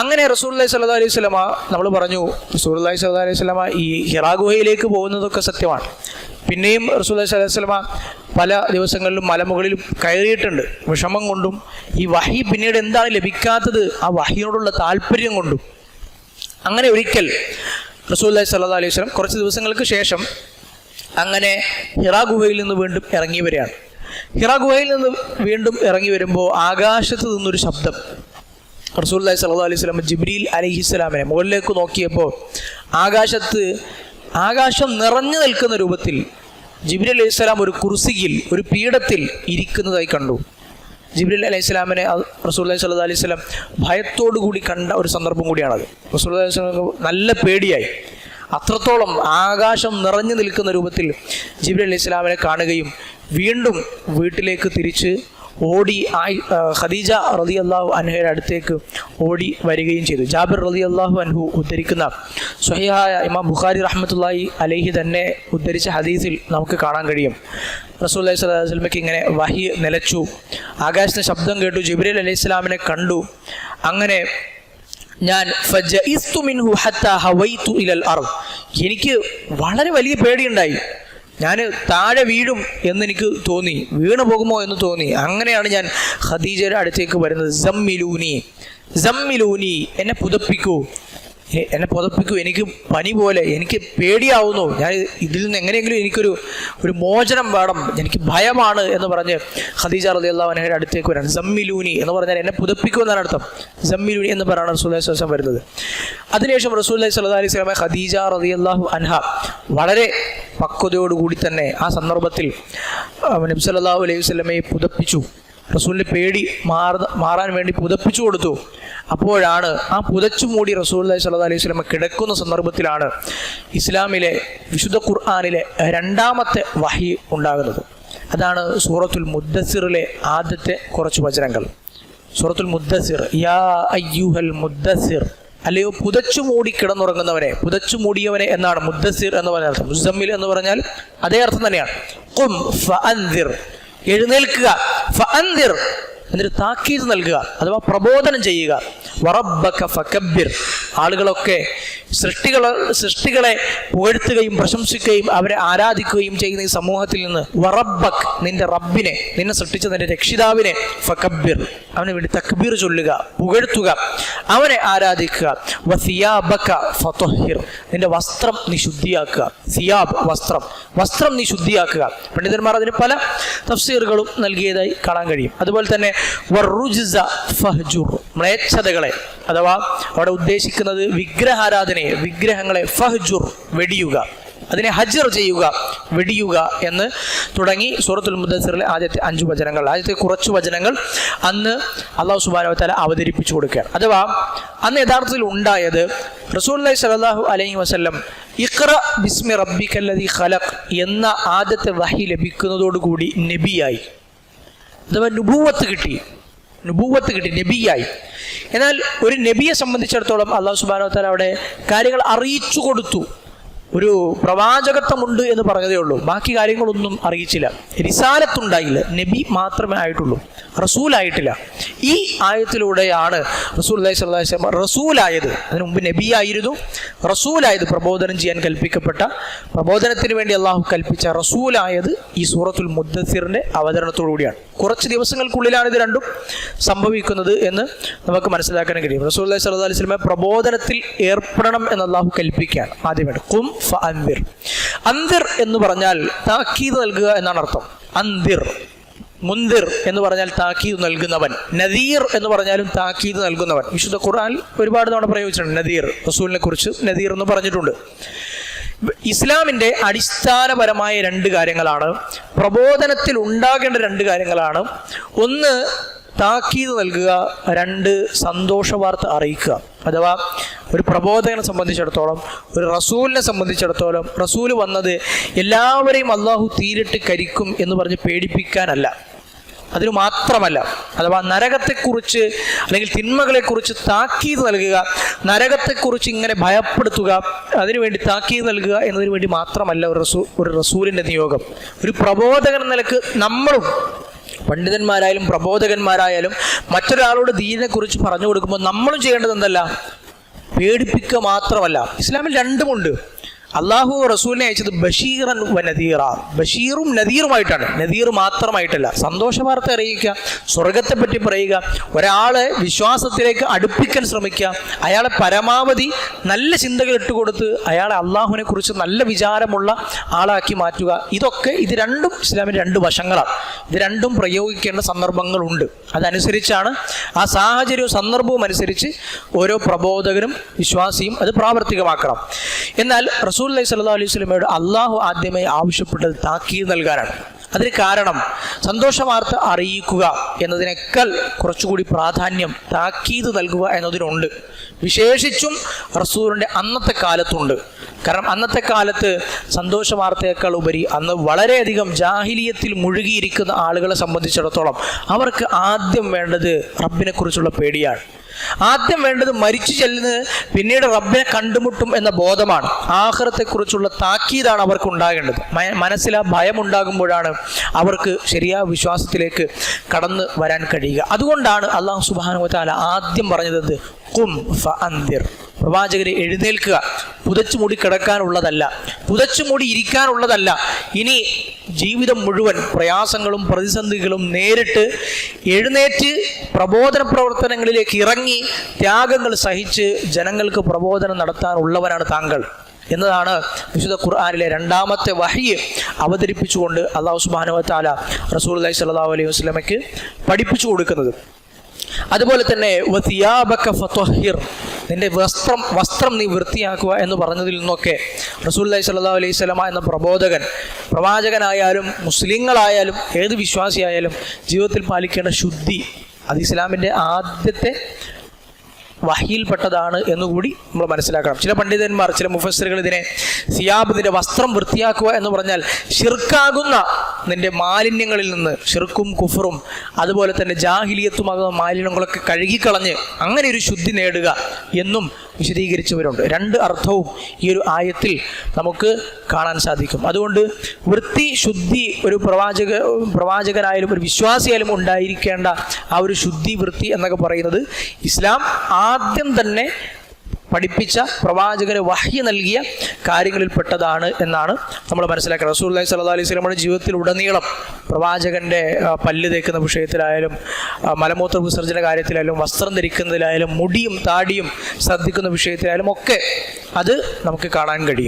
അങ്ങനെ റസൂല്ലി സല്ലാ അലൈഹി സ്വലമ നമ്മൾ പറഞ്ഞു റസൂല്ലി സല്ലാ അലൈഹി സ്വലമ ഈ ഹിറാ ഗുഹയിലേക്ക് പോകുന്നതൊക്കെ സത്യമാണ്. പിന്നെയും റസൂൽ അലൈഹി സ്വലമ പല ദിവസങ്ങളിലും മലമുകളിൽ കയറിയിട്ടുണ്ട്. വിഷമം കൊണ്ടും ഈ വഹി പിന്നീട് എന്താണ് ലഭിക്കാത്തത്? ആ വഹിയോടുള്ള താല്പര്യം കൊണ്ടും. അങ്ങനെ ഒരിക്കൽ റസൂൽ അലൈഹി സല്ലാ അലൈഹി സ്വലം കുറച്ച് ദിവസങ്ങൾക്ക് ശേഷം അങ്ങനെ ഹിറാ ഗുഹയിൽ നിന്ന് വീണ്ടും ഇറങ്ങി വരികയാണ്. ഹിറാ ഗുഹയിൽ നിന്ന് വീണ്ടും ഇറങ്ങി വരുമ്പോൾ ആകാശത്ത് നിന്നൊരു ശബ്ദം. റസൂല്ലി സല്ലാ അലൈഹി സ്വലാം ജിബ്രീൽ അലഹിസ്സലാമിനെ മുകളിലേക്ക് നോക്കിയപ്പോൾ ആകാശത്ത് ആകാശം നിറഞ്ഞു നിൽക്കുന്ന രൂപത്തിൽ ജിബ്രീൽ അലൈഹി സ്വലാം ഒരു കുർസിയിൽ ഒരു പീഠത്തിൽ ഇരിക്കുന്നതായി കണ്ടു. ജിബ്രീൽ അലൈഹി സ്വലാമിനെ റസൂല്ലായി സല്ലാ അലൈഹി സ്വലം ഭയത്തോടു കൂടി കണ്ട ഒരു സന്ദർഭം കൂടിയാണത്. റസൂൽ അലൈഹി സ്വലാം നല്ല പേടിയായി. അത്രത്തോളം ആകാശം നിറഞ്ഞു നിൽക്കുന്ന രൂപത്തിൽ ജിബ്രീൽ അലൈഹി സ്വലാമിനെ കാണുകയും വീണ്ടും വീട്ടിലേക്ക് തിരിച്ച് ഓടി ആയി ഖദീജ റതി അള്ളാഹു അൻഹയുടെ അടുത്തേക്ക് ഓടി വരികയും ചെയ്തു. ജാബിർ റതി അള്ളാഹു അൻഹു ഉദ്ധരിക്കുന്ന സ്വഹിഹായ ഇമാം ബുഖാരി റഹ്മത്തുല്ലായി അലൈഹി തന്നെ ഉദ്ധരിച്ച ഹദീസിൽ നമുക്ക് കാണാൻ കഴിയും. റസൂൽ അലൈഹി സ്വലാഹു വസ്ലമയ്ക്ക് ഇങ്ങനെ വഹി നിലച്ചു. ആകാശത്തെ ശബ്ദം കേട്ടു. ജിബ്രീൽ അലൈഹി സ്വലാമിനെ കണ്ടു. അങ്ങനെ ഞാൻ എനിക്ക് വളരെ വലിയ പേടിയുണ്ടായി. ഞാൻ താഴെ വീഴും എന്നെനിക്ക് തോന്നി. വീണു പോകുമോ എന്ന് തോന്നി. അങ്ങനെയാണ് ഞാൻ ഖദീജയുടെ അടുത്തേക്ക് വരുന്നത്. ജമ്മിലൂനി ജമ്മിലൂനി എന്നെ പുതപ്പിക്കൂ. എന്നെ പുതപ്പിക്കൂ എനിക്ക് പനി പോലെ എനിക്ക് പേടിയാവുന്നു. ഞാൻ ഇതിൽ നിന്ന് എങ്ങനെയെങ്കിലും എനിക്കൊരു ഒരു മോചനം വേണം എനിക്ക് ഭയമാണ് എന്ന് പറഞ്ഞ് ഖദീജ റലി അള്ളാഹുനഹയുടെ അടുത്തേക്ക് വരാണ്. ജമ്മിലൂനി എന്ന് പറഞ്ഞാൽ എന്നെ പുതപ്പിക്കൂ എന്നാണ് അർത്ഥം. ജമ്മിലൂനി എന്ന് പറയാണ് റസൂല്ലി സ്വലം വരുന്നത്. അതിനുശേഷം റസൂല്ലി സ്വല്ലാ അലൈഹി സ്വലമെ ഖദീജ റലി അള്ളാഹു അൻഹ വളരെ പക്വതയോടുകൂടി തന്നെ ആ സന്ദർഭത്തിൽ നബി സല്ലല്ലാഹു അലൈഹി വസല്ലമയെ പുതപ്പിച്ചു. റസൂലിന്റെ പേടി മാറ മാറാൻ വേണ്ടി പുതപ്പിച്ചു കൊടുത്തു. അപ്പോഴാണ് ആ പുതച്ചു മൂടി റസൂൽ സല്ലാ അലൈഹി സ്വലമ കിടക്കുന്ന സന്ദർഭത്തിലാണ് ഇസ്ലാമിലെ വിശുദ്ധ ഖുർആാനിലെ രണ്ടാമത്തെ വഹി ഉണ്ടാകുന്നത്. അതാണ് സൂറത്തുൽ മുദ്ദസിറിലെ ആദ്യത്തെ കുറച്ച് വചനങ്ങൾ. സൂറത്തുൽ മുദ്ദസിർ യാ അയ്യുഹൽ മുദ്ദസിർ അല്ലയോ പുതച്ചു മൂടി കിടന്നുറങ്ങുന്നവനെ. പുതച്ചു മൂടിയവനെ എന്നാണ് മുദ്ദസിർ എന്ന് പറഞ്ഞ അർത്ഥം. മുസമ്മിൽ എന്ന് പറഞ്ഞാൽ അതേ അർത്ഥം തന്നെയാണ്. എഴുന്നേൽക്കുക. ഫഅൻദിർ എന്നിട്ട് താക്കീത് നൽകുക. അഥവാ പ്രബോധനം ചെയ്യുക. ആളുകളൊക്കെ സൃഷ്ടികൾ സൃഷ്ടികളെ പുകഴ്ത്തുകയും പ്രശംസിക്കുകയും അവരെ ആരാധിക്കുകയും ചെയ്യുന്ന ഈ സമൂഹത്തിൽ നിന്ന് വറബക് നിന്റെ റബ്ബിനെ നിന്നെ സൃഷ്ടിച്ച നിന്റെ രക്ഷിതാവിനെ ഫകബ്ബിർ. അവനെ വേണ്ടി തക്ബീർ ചൊല്ലുക പുകഴ്ത്തുക അവനെ ആരാധിക്കുക. നിന്റെ വസ്ത്രം നീ ശുദ്ധിയാക്കുക. സിയാബ് വസ്ത്രം. വസ്ത്രം നീ ശുദ്ധിയാക്കുക. പണ്ഡിതന്മാർ അതിന് പല തഫ്സീറുകളും നൽകിയതായി കാണാൻ കഴിയും. അതുപോലെ തന്നെ മ്ലേച്ഛതകളെ അഥവാ അവിടെ ഉദ്ദേശിക്കുന്നത് വിഗ്രഹാരാധനയെ വിഗ്രഹങ്ങളെ ഫഹ്ജുർ വെടിയുക. അതിനെ ഹജ്ർ ചെയ്യുക വെടിയുക എന്ന് തുടങ്ങി സൂറത്തുൽ മുദ്ദസിറിലെ ആദ്യത്തെ അഞ്ചു വചനങ്ങൾ. ആദ്യത്തെ കുറച്ച് വചനങ്ങൾ അന്ന് അള്ളാഹു സുബാനവത്താല അവതരിപ്പിച്ചു കൊടുക്കുകയാണ്. അഥവാ അന്ന് യഥാർത്ഥത്തിൽ ഉണ്ടായത് റസൂല്ലി സലാഹു അലൈഹി വസല്ലം ഇഖ്റ ബിസ്മി റബ്ബിക്കല്ലതി ഖലഖ് എന്ന ആദ്യത്തെ വഹി ലഭിക്കുന്നതോടുകൂടി നബിയായി. അഥവാ നുഭൂവത്ത് കിട്ടി. നുബൂവത്ത് കിട്ടി നബിയായി. എന്നാൽ ഒരു നബിയെ സംബന്ധിച്ചിടത്തോളം അള്ളാഹു സുബാനോ താല അവിടെ കാര്യങ്ങൾ അറിയിച്ചു കൊടുത്തു. ഒരു പ്രവാചകത്വമുണ്ട് എന്ന് പറഞ്ഞതേ ഉള്ളൂ. ബാക്കി കാര്യങ്ങളൊന്നും അറിയിച്ചില്ല. റിസാലത്തുണ്ടായില്ല. നബി മാത്രമേ ആയിട്ടുള്ളൂ. റസൂലായിട്ടില്ല. ഈ ആയത്തിലൂടെയാണ് റസൂൽ അലൈഹി വസല്ലം റസൂലായത്. അതിനു മുമ്പ് നബിയായിരുന്നു. റസൂലായത് പ്രബോധനം ചെയ്യാൻ കൽപ്പിക്കപ്പെട്ട പ്രബോധനത്തിന് വേണ്ടി അള്ളാഹു കൽപ്പിച്ച റസൂലായത് ഈ സൂറത്തുൽ മുദ്ദസിറിന്റെ അവതരണത്തോടു കൂടിയാണ്. കുറച്ച് ദിവസങ്ങൾക്കുള്ളിലാണ് ഇത് രണ്ടും സംഭവിക്കുന്നത് എന്ന് നമുക്ക് മനസ്സിലാക്കാൻ കഴിയും. റസൂൽ അലൈഹി അലൈഹി പ്രബോധനത്തിൽ ഏർപ്പെടണം എന്ന് അള്ളാഹു കൽപ്പിക്കുകയാണ്. ആദ്യമായിട്ട് കും അൻവിർ അന്തിർ എന്ന് പറഞ്ഞാൽ താക്കീത് നൽകുക എന്നാണ് അർത്ഥം. അന്തിർ മുന്തിർ എന്ന് പറഞ്ഞാൽ താക്കീത് നൽകുന്നവൻ. നദീർ എന്ന് പറഞ്ഞാലും താക്കീത് നൽകുന്നവൻ. വിശുദ്ധ ഖുർആൻ ഒരുപാട് തവണ പ്രയോഗിച്ചിട്ടുണ്ട് നദീർ റസൂലിനെ കുറിച്ച് നദീർ എന്ന് പറഞ്ഞിട്ടുണ്ട്. ഇസ്ലാമിന്റെ അടിസ്ഥാനപരമായ രണ്ട് കാര്യങ്ങളാണ് പ്രബോധനത്തിൽ ഉണ്ടാകേണ്ട രണ്ട് കാര്യങ്ങളാണ്. ഒന്ന് താക്കീത് നൽകുക രണ്ട് സന്തോഷ വാർത്ത അറിയിക്കുക. അഥവാ ഒരു പ്രബോധകനെ സംബന്ധിച്ചിടത്തോളം ഒരു റസൂലിനെ സംബന്ധിച്ചിടത്തോളം റസൂൽ വന്നത് എല്ലാവരെയും അള്ളാഹു തീരിട്ട് കരിക്കും എന്ന് പറഞ്ഞ് പേടിപ്പിക്കാനല്ല. അതിനു മാത്രമല്ല അഥവാ നരകത്തെക്കുറിച്ച് അല്ലെങ്കിൽ തിന്മകളെക്കുറിച്ച് താക്കീത് നൽകുക നരകത്തെക്കുറിച്ച് ഇങ്ങനെ ഭയപ്പെടുത്തുക അതിനുവേണ്ടി താക്കീത് നൽകുക എന്നതിനു വേണ്ടി മാത്രമല്ല ഒരു റസൂ ഒരു റസൂലിന്റെ നിയോഗം. ഒരു പ്രബോധകൻ നിലയ്ക്ക് നമ്മളും പണ്ഡിതന്മാരായാലും പ്രബോധകന്മാരായാലും മറ്റൊരാളോട് ദീനിനെക്കുറിച്ച് പറഞ്ഞു കൊടുക്കുമ്പോൾ നമ്മളും ചെയ്യേണ്ടത് എന്തല്ല? പേടിപ്പിക്കുക മാത്രമല്ല ഇസ്ലാമിൽ രണ്ടുമുണ്ട്. അള്ളാഹു റസൂലിനെ അയച്ചത് ബഷീറൻ വ നദീറ. ബഷീറും നദീറുമായിട്ടാണ്. നദീർ മാത്രമായിട്ടല്ല. സന്തോഷ വാർത്ത അറിയിക്കുക സ്വർഗത്തെ പറ്റി പറയുക ഒരാളെ വിശ്വാസത്തിലേക്ക് അടുപ്പിക്കാൻ ശ്രമിക്കുക അയാളെ പരമാവധി നല്ല ചിന്തകൾ ഇട്ടുകൊടുത്ത് അയാളെ അള്ളാഹുവിനെ കുറിച്ച് നല്ല വിചാരമുള്ള ആളാക്കി മാറ്റുക. ഇതൊക്കെ ഇത് രണ്ടും ഇസ്ലാമിന്റെ രണ്ട് വശങ്ങളാണ്. ഇത് രണ്ടും പ്രയോഗിക്കേണ്ട സന്ദർഭങ്ങളുണ്ട്. അതനുസരിച്ചാണ് ആ സാഹചര്യവും സന്ദർഭവും അനുസരിച്ച് ഓരോ പ്രബോധകനും വിശ്വാസിയും അത് പ്രാവർത്തികമാക്കണം. എന്നാൽ റസൂൽ അലൈഹി സ്വല്ലാ അലൈഹി സ്വലമയോട് അള്ളാഹു ആദ്യമായി ആവശ്യപ്പെട്ടത് താക്കീത് നൽകാനാണ്. അതിന് കാരണം സന്തോഷ വാർത്ത അറിയിക്കുക എന്നതിനേക്കാൾ കുറച്ചുകൂടി പ്രാധാന്യം താക്കീത് നൽകുക എന്നതിനുണ്ട്. വിശേഷിച്ചും റസൂറിന്റെ അന്നത്തെ കാലത്തുണ്ട്. കാരണം അന്നത്തെ കാലത്ത് സന്തോഷ വാർത്തയേക്കാൾ ഉപരി അന്ന് വളരെയധികം ജാഹിലിയത്തിൽ മുഴുകിയിരിക്കുന്ന ആളുകളെ സംബന്ധിച്ചിടത്തോളം അവർക്ക് ആദ്യം വേണ്ടത് റബ്ബിനെക്കുറിച്ചുള്ള പേടിയാണ്. ആദ്യം വേണ്ടത് മരിച്ചു ചെല്ലുന്നത് പിന്നീട് റബ്ബിനെ കണ്ടുമുട്ടും എന്ന ബോധമാണ്. ആഹ്റത്തെക്കുറിച്ചുള്ള താക്കീതാണ് അവർക്ക് ഉണ്ടാകേണ്ടത് മനസ്സിൽ ആ ഭയം ഉണ്ടാകുമ്പോഴാണ് അവർക്ക് ശരിയായ വിശ്വാസത്തിലേക്ക് കടന്നു വരാൻ കഴിയുക. അതുകൊണ്ടാണ് അള്ളാഹു സുബാനു താല ആദ്യം പറഞ്ഞത് കും ഫ അന്തിർ. പ്രവാചകരെ എഴുന്നേൽക്കുക. പുതച്ചു മൂടി കിടക്കാനുള്ളതല്ല. പുതച്ചു മൂടി ഇരിക്കാനുള്ളതല്ല. ഇനി ജീവിതം മുഴുവൻ പ്രയാസങ്ങളും പ്രതിസന്ധികളും നേരിട്ട് എഴുന്നേറ്റ് പ്രബോധന പ്രവർത്തനങ്ങളിലേക്ക് ഇറങ്ങി ത്യാഗങ്ങൾ സഹിച്ച് ജനങ്ങൾക്ക് പ്രബോധനം നടത്താനുള്ളവനാണ് താങ്കൾ എന്നതാണ് വിശുദ്ധ ഖുർആാനിലെ രണ്ടാമത്തെ വഹിയെ അവതരിപ്പിച്ചുകൊണ്ട് അള്ളാഹു സുബാനുവ താല റസൂൽ അലൈഹി സ്വല്ലാ അലൈഹി വസ്ലമയ്ക്ക് പഠിപ്പിച്ചു കൊടുക്കുന്നത്. അതുപോലെ തന്നെ നിന്റെ വസ്ത്രം വസ്ത്രം നീ വൃത്തിയാക്കുക എന്ന് പറഞ്ഞതിൽ നിന്നൊക്കെ റസൂല്ലി സല്ലാ അലൈഹി സ്വലമ എന്ന പ്രബോധകൻ പ്രവാചകനായാലും മുസ്ലിങ്ങളായാലും ഏത് വിശ്വാസിയായാലും ജീവിതത്തിൽ പാലിക്കേണ്ട ശുദ്ധി അത് ഇസ്ലാമിന്റെ ആദ്യത്തെ വഹിയിൽപ്പെട്ടതാണ് എന്നുകൂടി നമ്മൾ മനസ്സിലാക്കണം. ചില പണ്ഡിതന്മാർ ചില മുഫസറുകൾ ഇതിനെ സിയാബ് ഇതിന്റെ വസ്ത്രം വൃത്തിയാക്കുക എന്ന് പറഞ്ഞാൽ ഷിർക്കാകുന്ന നിന്റെ മാലിന്യങ്ങളിൽ നിന്ന് ഷിർക്കും കുഫറും അതുപോലെ തന്നെ ജാഹിലിയത്തുമാകുന്ന മാലിന്യങ്ങളൊക്കെ കഴുകിക്കളഞ്ഞ് അങ്ങനെ ഒരു ശുദ്ധി നേടുക എന്നും വിശദീകരിച്ചവരുണ്ട്. രണ്ട് അർത്ഥവും ഈ ഒരു ആയത്തിൽ നമുക്ക് കാണാൻ സാധിക്കും. അതുകൊണ്ട് വൃത്തി ശുദ്ധി ഒരു പ്രവാചക പ്രവാചകനായാലും ഒരു വിശ്വാസിയായാലും ഉണ്ടായിരിക്കേണ്ട ആ ഒരു ശുദ്ധി വൃത്തി എന്നൊക്കെ പറയുന്നത് ഇസ്ലാം ആദ്യം തന്നെ പഠിപ്പിച്ച പ്രവാചകന് വഹ്യ നൽകിയ കാര്യങ്ങളിൽപ്പെട്ടതാണ് എന്നാണ് നമ്മൾ മനസ്സിലാക്കുന്നത്. റസൂൽ അലൈഹി സല്ലാ അലൈഹി സ്വലമയുടെ ജീവിതത്തിൽ ഉടനീളം പ്രവാചകന്റെ പല്ല് തേക്കുന്ന വിഷയത്തിലായാലും മലമൂത്ര വിസർജന കാര്യത്തിലായാലും വസ്ത്രം ധരിക്കുന്നതിലായാലും മുടിയും താടിയും ശ്രദ്ധിക്കുന്ന വിഷയത്തിലായാലും ഒക്കെ അത് നമുക്ക് കാണാൻ കഴിയും.